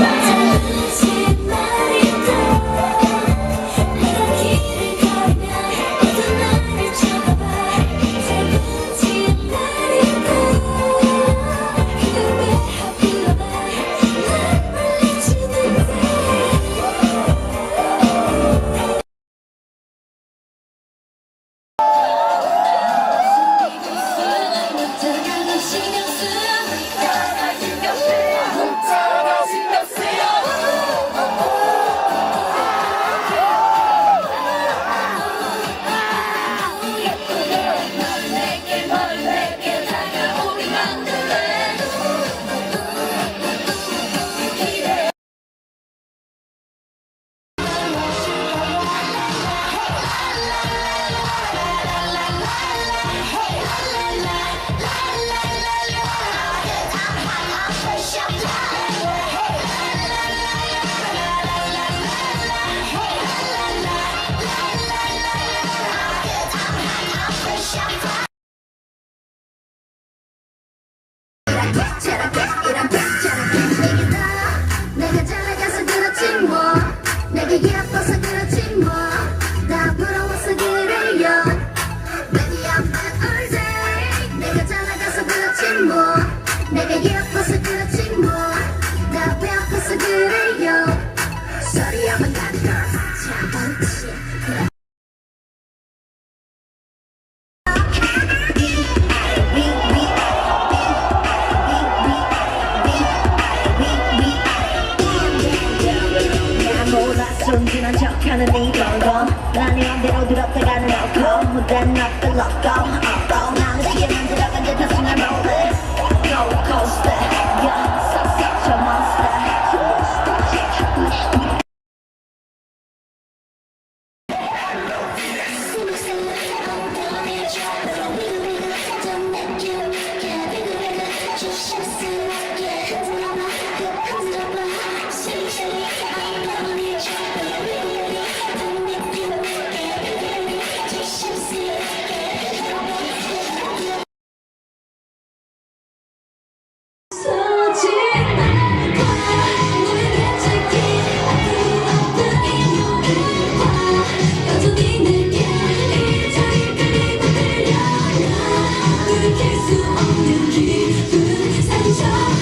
在一起。Shut. 나는 민경검 난 이맘대로 들었다가는 outcome. 무대는 엎들렀고 어떤 나는 시계 만들어. 없는 기분 상처.